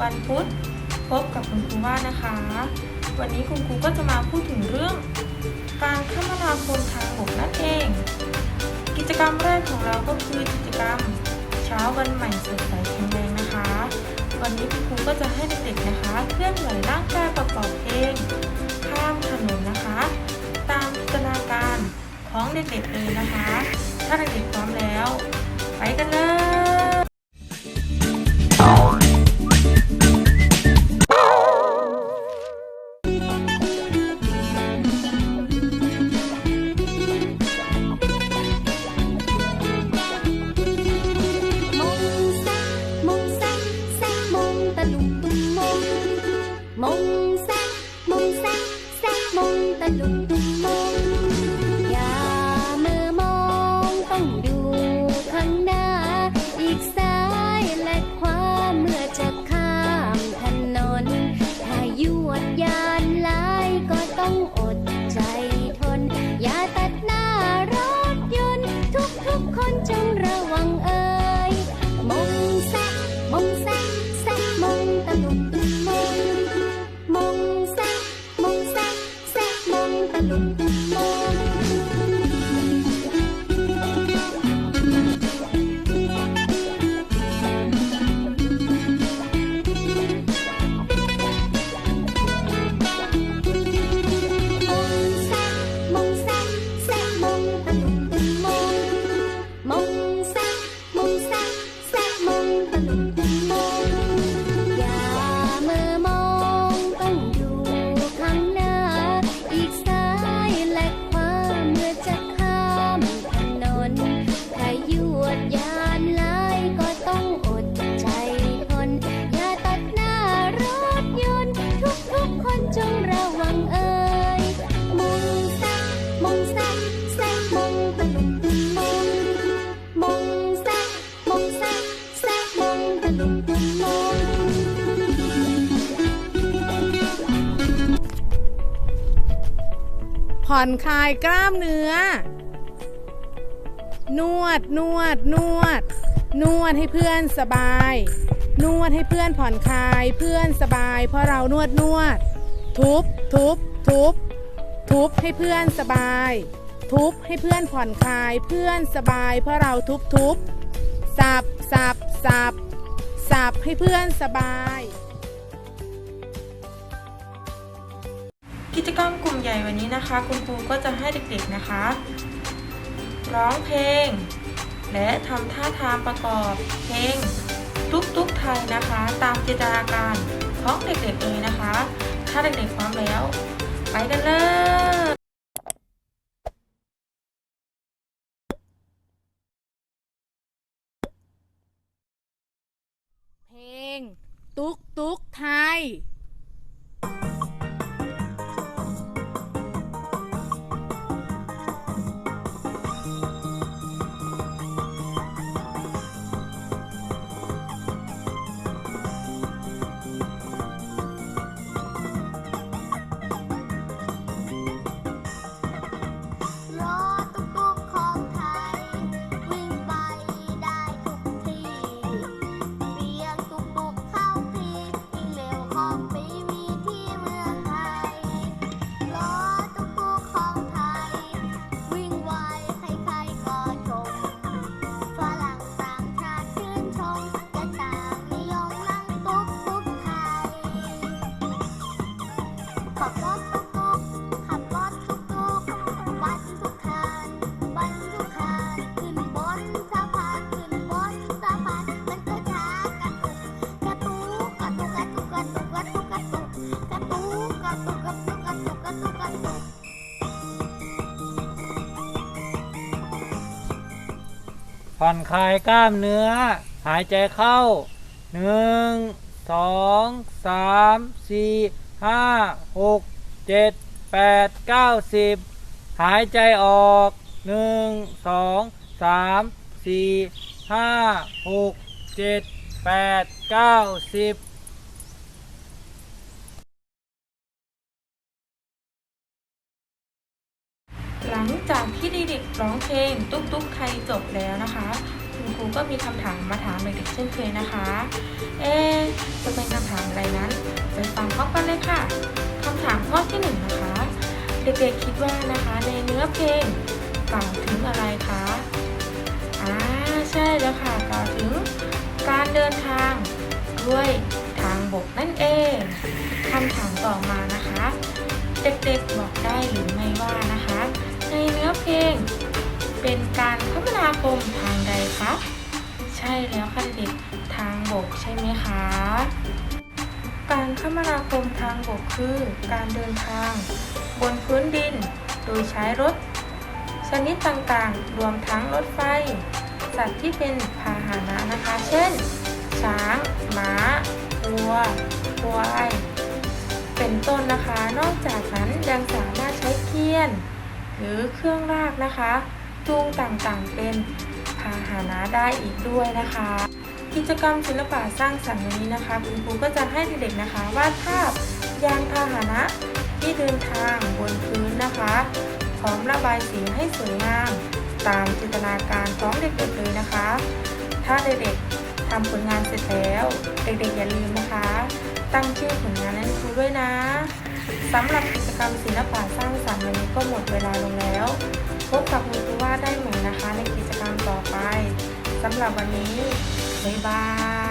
วันพุธพบกับคุณครูว่านะคะ วันนี้คุณครูก็จะมาพูดถึงเรื่อง การคมนาคมทางบกนั่นเอง กิจกรรมแรกของเราก็คือกิจกรรมเช้าวันใหม่สดใสแข็งแรงนะคะ วันนี้คุณครูก็จะให้เด็กๆนะคะเคลื่อนไหวร่างกายประกอบเพลงข้ามถนนนะคะ ตามจินตนาการของเด็กๆเลยนะคะ ถ้าเด็กๆพร้อมแล้ว ไปกันเลย Lumpur. ผ่อนคลายกล้ามเนื้อ นวด นวด นวด นวดให้เพื่อนสบาย นวดให้เพื่อนผ่อนคลาย เพื่อนสบาย เพราะเรานวดนวด ทุบ ทุบ ทุบ ทุบให้เพื่อนสบาย ทุบให้เพื่อนผ่อนคลาย เพื่อนสบาย เพราะเราทุบทุบสับสับสับ สับให้เพื่อนสบาย กิจกรรมกลุ่มใหญ่วันนี้นะคะ คุณครูก็จะให้เด็กๆนะคะ ร้องเพลง และทำท่าทางประกอบเพลงตุ๊กตุ๊กไทยนะคะ ตามจินตนาการของเด็กๆเลยนะคะ ถ้าเด็กๆพร้อมแล้ว ไปกันเลย tuốt thai. ขับรถตุ๊กตุ๊กขับรถตุ๊กตุ๊กวันทุกคันวันทุกคันขึ้นบนสะพานขึ้นบนสะพานมันก็ช้ากระตุกกระตุกกระตุกกระตุกกระตุกกระตุกกระตุกกระตุกกระตุกกระตุกกระตุกกระตุกกระตุกผ่อนคลายกล้ามเนื้อ หายใจเข้าหนึ่งสองสามสี่ ห้าหกเจ็ดแปดเก้าสิบหายใจออกหนึ่งสองสามสี่ห้าหกเจ็ดแปดเก้าสิบหลังจากที่เด็กๆร้องเพลงตุ๊กตุ๊กไทยจบแล้วนะคะ คุณครูก็มีคำถามมาถามเด็กๆเช่นเคยนะคะ เอ๊จะเป็นคำถามอะไรนั้นไปฟังพร้อมกันเลยค่ะคำถามข้อที่หนึ่งนะคะ เด็กๆคิดว่านะคะ ในเนื้อเพลงกล่าวถึงอะไรคะอ่าใช่แล้วค่ะกล่าวถึงการเดินทางด้วยทางบกนั่นเองคำถามต่อมานะคะ เด็กๆบอกได้หรือไม่ว่านะคะ ในเนื้อเพลง เป็นการคมนาคมทางใดคะใช่แล้วค่ะเด็กทางบกใช่ไหมคะ การคมนาคมทางบกคือ การเดินทาง บนพื้นดิน โดยใช้รถ ชนิดต่างๆ รวมทั้งรถไฟ สัตว์ที่เป็นพาหนะนะคะ เช่น ช้าง ม้าวัวควาย เป็นต้นนะคะ นอกจากนั้นยังสามารถใช้เคียน หรือเครื่องลากนะคะ จูงต่างๆ เป็นพาหนะได้อีกด้วยนะคะ กิจกรรมศิลปะสร้างสรรค์วันนี้นะคะคุณครูก็จะให้เด็กๆนะคะวาดภาพยานพาหนะที่เดินทางบนพื้นนะคะพร้อมระบายสีให้สวยงาม ตามจินตนาการของเด็กๆเลยนะคะ ถ้าเด็กๆทำผลงานเสร็จแล้ว เด็กๆอย่าลืมนะคะ ตั้งชื่อผลงานให้ครูด้วยนะ สำหรับกิจกรรมศิลปะสร้างสรรค์วันนี้ก็หมดเวลาลงแล้ว พบกับคุณครูว่าได้ใหม่นะคะในกิจกรรมต่อไปสำหรับวันนี้บ๊ายบาย